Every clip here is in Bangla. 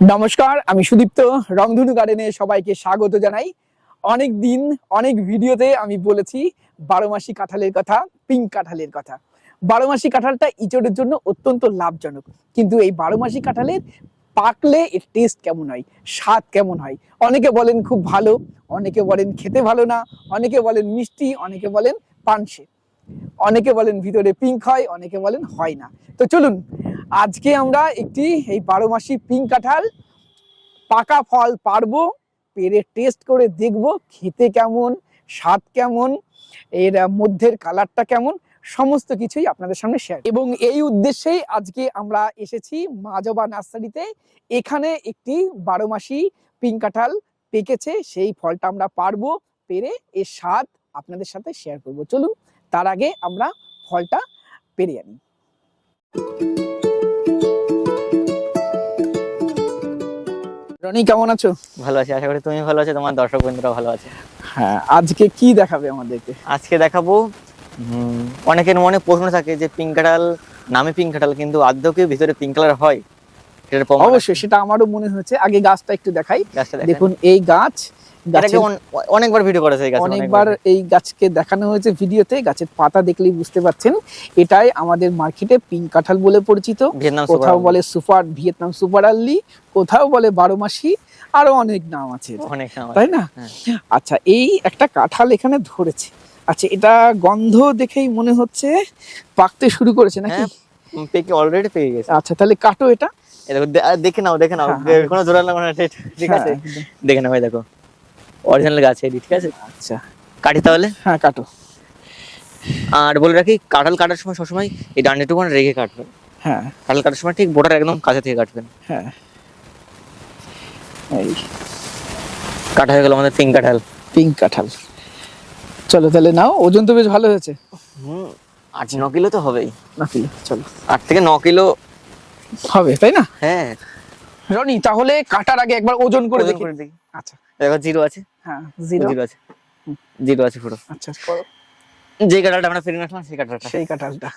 নমস্কার, আমি সুদীপ্ত, রংধনু গার্ডেনে সবাইকে স্বাগত জানাই। অনেক দিন, অনেক ভিডিওতে আমি বলেছি বারো মাসি কাঁঠালের কথা, পিঙ্ক কাঁঠালের কথা। বারো মাসি কাঁঠালটা ইঁচড়ের জন্য অত্যন্ত লাভজনক। কিন্তু এই বারো মাসি কাঁঠালের পাকলে এর টেস্ট কেমন হয়? স্বাদ কেমন হয়? অনেকে বলেন খুব ভালো, অনেকে বলেন খেতে ভালো না, অনেকে বলেন মিষ্টি, অনেকে বলেন পানসে। অনেকে বলেন ভিতরে পিঙ্ক হয়, অনেকে বলেন হয় না। তো চলুন আজকে আমরা একটি এই বারো মাসি পিঙ্ক কাঁঠাল পাকা ফল পারব, পেরে টেস্ট করে দেখব, খেতে কেমন, স্বাদ কেমন, এর মধ্যের কালারটা কেমন, সমস্ত কিছুই আপনাদের সামনে শেয়ার এবং এই উদ্দেশ্যেই আজকে আমরা এসেছি মাজবা নার্সারিতে। এখানে একটি বারো মাসি পিঙ্ক কাঁঠাল পেকেছে, সেই ফলটা আমরা পারব, পেরে এর স্বাদ আপনাদের সাথে শেয়ার করব। চলুন, তার আগে আমরা ফলটা পেরে আনি। রনি কেমন আছো? ভালো আছি আশা করি তুমি ভালো আছো তোমার দর্শক বন্ধুরা ভালো আছে। হ্যাঁ আজকে কি দেখাবে আমাদেরকে? আজকে দেখাবো অনেকের মনে প্রশ্ন থাকে যে পিঙ্ক কাঁঠাল নামে পিঙ্ক কাঁঠাল কিন্তু আদৌ কি ভিতরে পিঙ্ক কালার হয়? অবশ্যই সেটা আমারও মনে হচ্ছে। আগে গাছটা একটু দেখাই। দেখুন এই গাছ এটাকে অনেকবার ভিডিও করেছে এই গাছ অনেকবার এই গাছকে দেখানো হয়েছে ভিডিওতে গাছের পাতা দেখলেই বুঝতে এটাই আমাদের মার্কেটে পিঙ্ক কাঁঠাল বলে পরিচিত। কোথাও বলে সুপার ভিয়েতনাম সুপার আল্লি কোথাও বলে বারো মাসি আরও অনেক নাম আছে। অনেক নাম তাই না? হ্যাঁ। আচ্ছা এই একটা কাঁঠাল এখানে ধরেছে। আচ্ছা এটা গন্ধ দেখেই মনে হচ্ছে পাকতে শুরু করেছে নাকি? হ্যাঁ পেকে অলরেডি পেয়ে গেছে। আচ্ছা তাহলে কাটো এটা। দেখো নাও দেখে নাও। হ্যাঁ। কোনো জোড়া ঠিক- ঠিক আছে। দেখে নাও দেখো। অরিজিনাল গাছ এটি ঠিক আছে? আচ্ছা। কাটি তাহলে? হ্যাঁ কাটো। আর বলে রাখি কাঁঠাল কাটার সময় সবসময় এই ডান্ডিটুকু রেখে কাটবেন। হ্যাঁ। কাঁঠাল কাটার সময় ঠিক বোটার একদম কাছে থেকে কাটবেন। হ্যাঁ। এই। কাটা হয়ে গেল আমাদের পিঙ্ক কাঁঠাল। পিঙ্ক কাঁঠাল। চলো তাহলে নাও ওজন তো বেশ ভালো হয়েছে। হুম আট ন কিলো তো হবেই। না কিলো চলো। আট থেকে ন কিলো হবে তাই না? হ্যাঁ। রনি তাহলে কাটার আগে একবার ওজন করে ওজন দেখি করে দেখি। আচ্ছা দেখো জিরো আছে। হ্যাঁ জিরো জিরো আছে। জিরো আছে পুরো। আচ্ছা যে কাঁঠালটা আমরা ফিরে আসলাম সেই কাঁঠালটা সেই কাঁঠালটা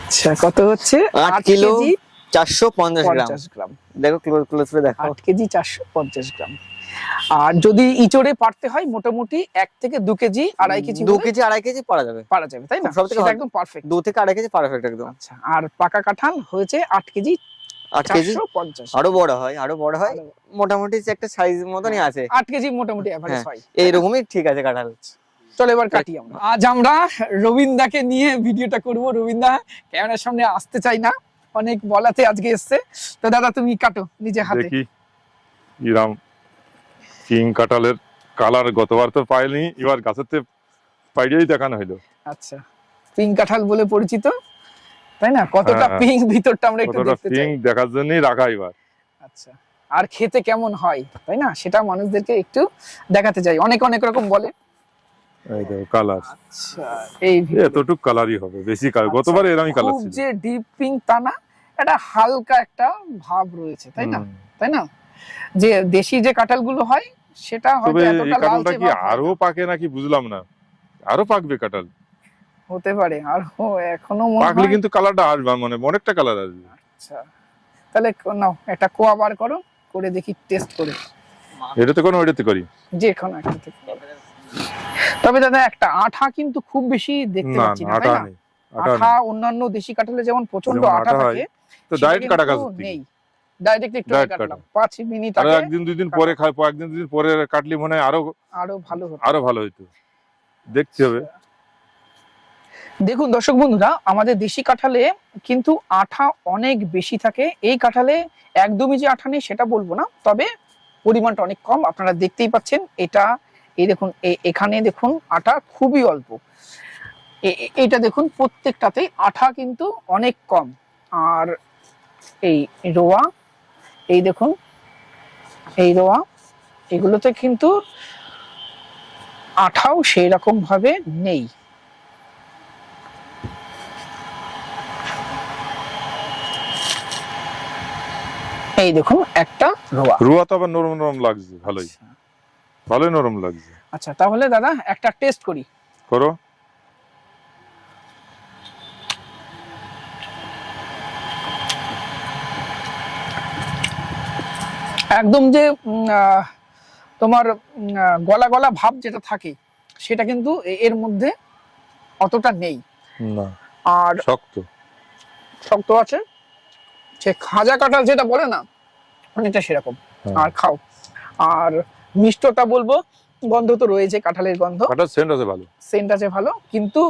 আচ্ছা কত হচ্ছে? আট আট কিলো কেজি চারশো পঞ্চাশ গ্রাম। পঞ্চাশ গ্রাম। দেখো ক্লোজ ক্লোজ করে দেখো। আট কেজি চারশো পঞ্চাশ গ্রাম। আর যদি ইচড়ে পারতে হয় মোটামুটি এক থেকে দু কেজি আড়াই কেজি দু কেজি আড়াই কেজি পারা যাবে। পারা যাবে তাই না? সব থেকে একদম পারফেক্ট দু থেকে আড়াই কেজি পারফেক্ট একদম। আচ্ছা আর পাকা কাঁঠাল হয়েছে আট কেজি আট কেজি? আরও বড় হয় আরও বড় হয়। মোটামুটি একটা সাইজ মতনই আছে। আট কেজি মোটামুটি অ্যাভারেজ এইরকমই ঠিক আছে কাঁঠাল। চলো এবার কাটি আমরা। আজ আমরা রবীন্দাকে নিয়ে ভিডিওটা করব। রবীন্দা ক্যামেরার সামনে আসতে চাই না। অনেক বলাতে আজকে এসছে। তো দাদা তুমি কাটো নিজে হাতে। দেখি ইরাম কিং কাঁঠালের কালার গতবার তো পাইনি এবার গাছেতে পাইড়েই দেখানো হইল। আচ্ছা পিঙ্ক কাঁঠাল বলে পরিচিত। তাই না? কতটা হ্যাঁ। পিঙ্ক ভিতরটা আমরা একটু দেখতে পিং চাই। দেখার জন্যই রাখা এবার। আচ্ছা আর খেতে কেমন হয়? তাই না? সেটা মানুষদেরকে একটু দেখাতে চাই। অনেক অনেক রকম বলে। এই দেখো কালার আচ্ছা এই এতটুক কালারই হবে বেশি কালার গতবার এরমই কালার ছিল। যে ডিপ পিঙ্ক তা না এটা হালকা একটা ভাব রয়েছে তাই না? তাই না? যে দেশি যে কাঁঠালগুলো হয় সেটা হয়তো তবে এতটা লালচে কি আরও পাকে নাকি বুঝলাম না। আরও পাকবে কাঁঠাল? হতে পারে। আর ও এখনও মনে পাকলে কিন্তু কালারটা আসবে মানে অনেকটা কালার আসবে। আচ্ছা। তাহলে নাও একটা কোয়া বার করো করে দেখি টেস্ট করে। এটাতে কোনো ওইটাতে করি? যে কোনো একটা তবে দাদা একটা আঠা কিন্তু খুব বেশি দেখতে পাচ্ছি না তাই না? নেই আঠা অন্যান্য দেশি কাঁঠালে যেমন প্রচণ্ড আঠা আঠা থাকে তো ডাইরেক্ট কাটা থেকে নেই। ডাইরেক্ট একটু কাটলাম কাটা। পাঁচ মিনিট আরও আগে একদিন দুই দিন পরে খাই একদিন দুই দিন পরে কাটলি মনে হয় আরও আরও ভালো হতো। আরও ভালো হইতো। দেখতে হবে। দেখুন দর্শক বন্ধুরা, আমাদের দেশি কাঁঠালে কিন্তু আঠা অনেক বেশি থাকে। এই কাঁঠালে একদমই যে আঠা নেই সেটা বলব না, তবে পরিমাণটা অনেক কম, আপনারা দেখতেই পাচ্ছেন। এটা, এই দেখুন এখানে দেখুন আঠা খুবই অল্প। এ- এ- দেখুন প্রত্যেকটাতেই আঠা কিন্তু অনেক কম। আর এই রোয়া, এই দেখুন, এই রোয়া, এগুলোতে কিন্তু আঠাও সেই রকম ভাবে নেই। এই দেখুন একটা রোয়া। রোয়া তো আবার নরম নরম লাগছে ভালোই। আচ্ছা। ভালোই নরম লাগছে। আচ্ছা তাহলে দাদা একটা টেস্ট করি। করো। একদম যে তোমার গলা গলা ভাব যেটা থাকে সেটা কিন্তু এর মধ্যে অতটা নেই। আর শক্ত। শক্ত আছে। সে খাজা কাঁঠাল যেটা বলে না অনেকটা সেরকম। হ্যাঁ। আর খাও। আর মিষ্টতা বলব গন্ধ তো রয়েছে কাঁঠালের গন্ধ। কাটার সেন্ট আছে ভালো। সেন্ট আছে ভালো কিন্তু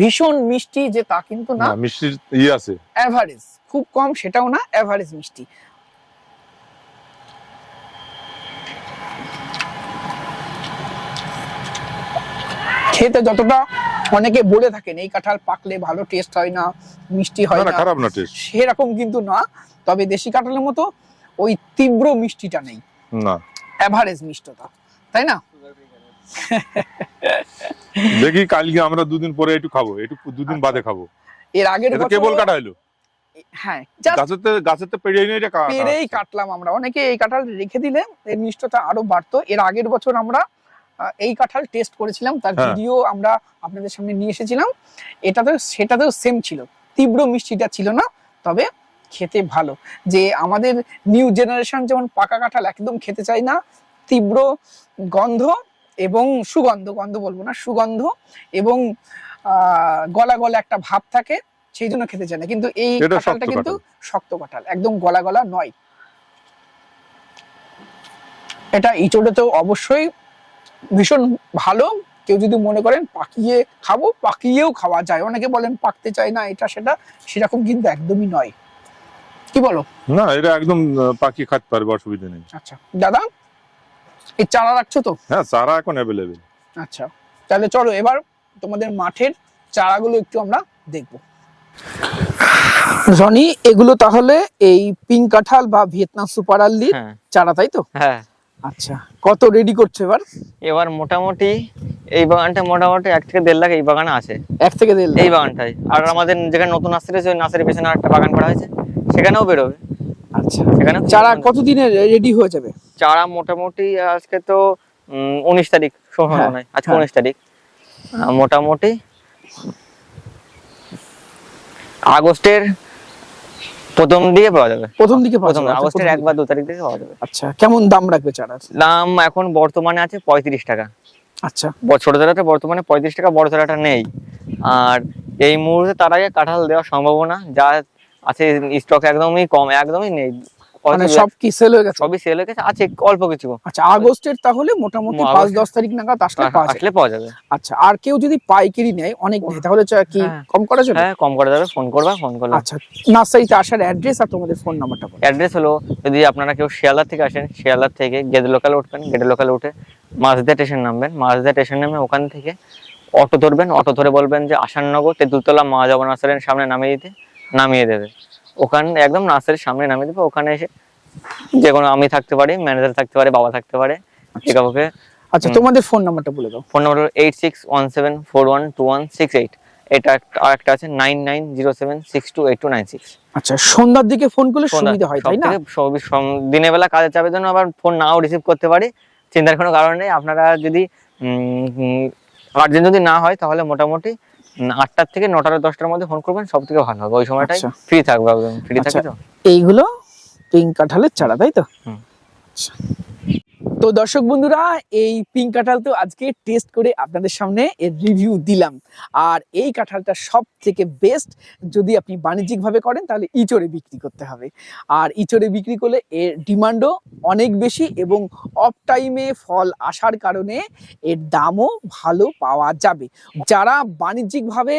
ভীষণ মিষ্টি যে তা কিন্তু না। না মিষ্টির ইয়ে আছে। অ্যাভারেজ খুব কম সেটাও না অ্যাভারেজ মিষ্টি। খেতে যতটা অনেকে বলে থাকেন এই কাঁঠাল পাকলে ভালো টেস্ট হয় না মিষ্টি হয় না খারাপ না টেস্ট সেরকম কিন্তু না। তবে দেশি কাঁঠালের মতো ওই তীব্র মিষ্টিটা নেই। না। অ্যাভারেজ মিষ্টতা তাই না? দেখি কালকে আমরা দুদিন পরে একটু খাব একটু দুদিন বাদে খাব। এর আগের বছর কেবল কাটা হলো হ্যাঁ এটা কাটলাম আমরা। অনেকে এই কাঁঠাল রেখে দিলে এর মিষ্টতা আরও বাড়তো। এর আগের বছর আমরা এই কাঁঠাল টেস্ট করেছিলাম তার হ্যাঁ। ভিডিও আমরা আপনাদের সামনে নিয়ে এসেছিলাম। এটাতেও সেটাতেও সেম ছিল। তীব্র মিষ্টিটা ছিল না তবে খেতে ভালো। যে আমাদের নিউ জেনারেশন যেমন পাকা কাঁঠাল একদম খেতে চায় না তীব্র গন্ধ এবং সুগন্ধ গন্ধ বলব না সুগন্ধ এবং আহ, গলা গলা একটা ভাব থাকে সেই জন্য খেতে চায় না। কিন্তু এই কাঁঠালটা কিন্তু শক্ত কাঁঠাল একদম গলা গলা নয়। এটা ইচড়েতেও অবশ্যই ভীষণ ভালো। কেউ যদি মনে করেন পাকিয়ে খাব পাকিয়েও খাওয়া যায়। অনেকে বলেন পাকতে চায় না এটা সেটা সেরকম কিন্তু একদমই নয়। কি বলো? না এটা একদম পাকিয়ে খাতে পারবে অসুবিধা নেই। আচ্ছা। দাদা এই চারা রাখছো তো? হ্যাঁ চারা এখন অ্যাভেলেবেল আচ্ছা। তাহলে চলো এবার তোমাদের মাঠের চারাগুলো একটু আমরা দেখব। রনি এগুলো তাহলে এই পিঙ্ক কাঁঠাল বা ভিয়েতনাম সুপার আল্লির হ্যাঁ। চারা তাই তো? হ্যাঁ। আচ্ছা কত রেডি করছ এবার? এবার মোটামুটি এই বাগানটা মোটামুটি এক থেকে দেড় লাখ এই বাগানে আছে। এক থেকে দেড় লাখ। এই বাগানটাই আর আচ্ছা। আমাদের যেখানে নতুন নার্সারি আছে ওই নার্সারির পেছনে একটা বাগান করা হয়েছে সেখানেও বেরোবে। আচ্ছা। সেখানে চারা কতদিনে রেডি হয়ে যাবে? চারা মোটামুটি আজকে তো উনিশ তারিখ শোনো হ্যাঁ, নয় আজকে হ্যাঁ। উনিশ তারিখ। মোটামুটি আগস্টের প্রথম দিকে পাওয়া যাবে। প্রথম দিকে পাওয়া প্রথম যাবে, আচ্ছা, আগস্টের এক বা দু তারিখ থেকে পাওয়া যাবে। আচ্ছা কেমন দাম রাখবে চারার দাম এখন বর্তমানে আছে পঁয়ত্রিশ টাকা। আচ্ছা। ছোট চারাটা বর্তমানে পঁয়ত্রিশ টাকা বড় চারাটা নেই। আর এই মুহূর্তে তার আগে কাঁঠাল দেওয়ার সম্ভাবনা যা আছে স্টক একদমই কম একদমই নেই। মানে সব কি সেল হয়ে গেছে? সবই সেল হয়ে গেছে। আছে অল্প কিছু। আচ্ছা আগস্টের তাহলে মোটামুটি পাঁচ দশ তারিখ নাগাদ আসলে পাওয়া যায়। আসলে পাওয়া যাবে। আচ্ছা আর কেউ যদি পাইকারি নেয় অনেক নেয় তাহলে কি হ্যাঁ। কম করা যাবে? হ্যাঁ কম করা যাবে ফোন করবা ফোন করলে। আচ্ছা নার্সারিতে আসার অ্যাড্রেস আর তোমাদের ফোন নাম্বারটা অ্যাড্রেস হলো যদি আপনারা কেউ শিয়ালদার থেকে আসেন শিয়ালদার থেকে গেদে লোকাল উঠবেন গেদে লোকাল উঠে মাঝদা স্টেশন নামবেন। মাঝদা স্টেশন নামে ওখান থেকে অটো ধরবেন অটো ধরে বলবেন যে আসাননগর তেঁতুলতলা মা যাব নার্সারির সামনে নামিয়ে দিতে নামিয়ে দেবে। ওখানে একদম নার্সারির সামনে নামিয়ে দেবে। ওখানে এসে যে কোনো আমি থাকতে পারি ম্যানেজার থাকতে পারে বাবা থাকতে পারে একাবকে আচ্ছা তোমাদের ফোন নাম্বারটা বলে দাও। Phone number eight six one seven four one two one six eight এটা আর একটা আছে nine nine zero seven six two eight two nine six আচ্ছা সন্ধ্যার দিকে ফোন করলে সুবিধা হয় তাই না? দিনের বেলা কাজের চাপের জন্য আবার ফোন নাও রিসিভ করতে পারি। চিন্তার কোনো কারণ নেই। আপনারা যদি আর্জেন্ট যদি না হয় তাহলে মোটামুটি আটটার থেকে নটার দশটার মধ্যে ফোন করবেন সব থেকে ভালো হবে ওই সময়টাই আচ্ছা। ফ্রি থাকবে একদম ফ্রি আচ্ছা। থাকবে তো এইগুলো পিঙ্ক কাঁঠালের চারা তাই তো হুম। আচ্ছা। তো দর্শক বন্ধুরা, এই পিঙ্ক কাঁঠাল তো আজকে টেস্ট করে আপনাদের সামনে এর রিভিউ দিলাম। আর এই কাঁঠালটা সব থেকে বেস্ট যদি আপনি বাণিজ্যিকভাবে করেন, তাহলে ইচড়ে বিক্রি করতে হবে। আর ইচড়ে বিক্রি করলে এর ডিমান্ডও অনেক বেশি এবং অফ টাইমে ফল আসার কারণে এর দামও ভালো পাওয়া যাবে। যারা বাণিজ্যিকভাবে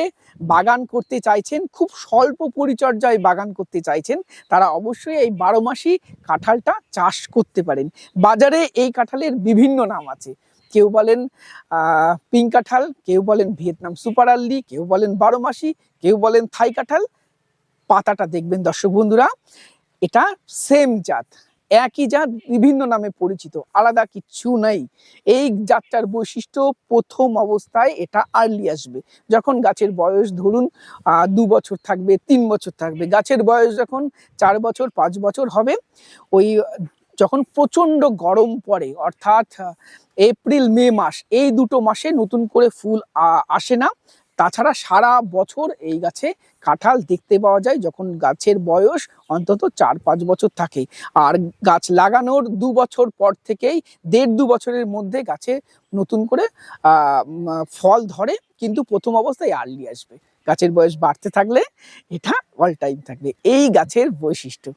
বাগান করতে চাইছেন, খুব স্বল্প পরিচর্যায় বাগান করতে চাইছেন, তারা অবশ্যই এই বারো মাসি কাঁঠালটা চাষ করতে পারেন। বাজারে এই কাঁঠালের বিভিন্ন নাম আছে। কেউ বলেন পিঙ্ক কাঁঠাল, কেউ বলেন ভিয়েতনাম সুপার আল্লি, কেউ বলেন বারো মাসি কেউ বলেন থাই কাঁঠাল। পাতাটা দেখবেন দর্শক বন্ধুরা, এটা সেম জাত, একই জাত, বিভিন্ন নামে পরিচিত, আলাদা কিচ্ছু নাই। এই জাতটার বৈশিষ্ট্য প্রথম অবস্থায় এটা আর্লি আসবে। যখন গাছের বয়স ধরুন দু বছর থাকবে, তিন বছর থাকবে, গাছের বয়স যখন চার বছর, পাঁচ বছর হবে, ওই যখন প্রচণ্ড গরম পড়ে, অর্থাৎ এপ্রিল, মে মাস, এই দুটো মাসে নতুন করে ফুল আসে না। তাছাড়া সারা বছর এই গাছে কাঁঠাল দেখতে পাওয়া যায়, যখন গাছের বয়স অন্তত চার পাঁচ বছর থাকে। আর গাছ লাগানোর দু বছর পর থেকেই, দেড় দু বছরের মধ্যে গাছে নতুন করে ফল ধরে, কিন্তু প্রথম অবস্থায় আর্লি আসবে। গাছের বয়স বাড়তে থাকলে এটা অল টাইম থাকবে। এই গাছের বৈশিষ্ট্য।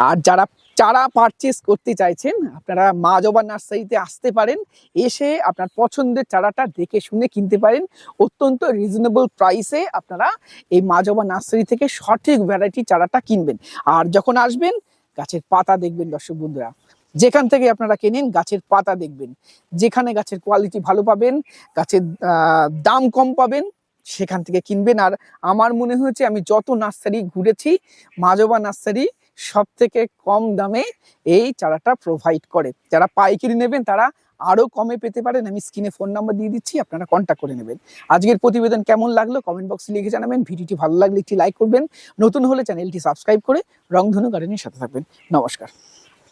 আর যারা চারা পারচেস করতে চাইছেন, আপনারা মা জবা নার্সারিতে আসতে পারেন, এসে আপনার পছন্দের চারাটা দেখে শুনে কিনতে পারেন। অত্যন্ত রিজনেবল প্রাইসে আপনারা এই মা জবা নার্সারি থেকে সঠিক ভ্যারাইটি চারাটা কিনবেন। আর যখন আসবেন, গাছের পাতা দেখবেন দর্শক বন্ধুরা। যেখান থেকে আপনারা কেনেন, গাছের পাতা দেখবেন। যেখানে গাছের কোয়ালিটি ভালো পাবেন, গাছের দাম কম পাবেন সেখান থেকে কিনবেন। আর আমার মনে হয়েছে আমি যত নার্সারি ঘুরেছি মাজবা নার্সারি সব থেকে কম দামে এই চারাটা প্রোভাইড করে। যারা পাইকারি নেবেন, তারা আরও কমে পেতে পারেন। আমি স্ক্রিনে ফোন নাম্বার দিয়ে দিচ্ছি, আপনারা কন্ট্যাক্ট করে নেবেন। আজকের প্রতিবেদন কেমন লাগল কমেন্ট বক্সে লিখে জানাবেন। ভিডিওটি ভালো লাগলে একটি লাইক করবেন। নতুন হলে চ্যানেলটি সাবস্ক্রাইব করে রংধনু গার্ডেনের সাথে থাকবেন। নমস্কার।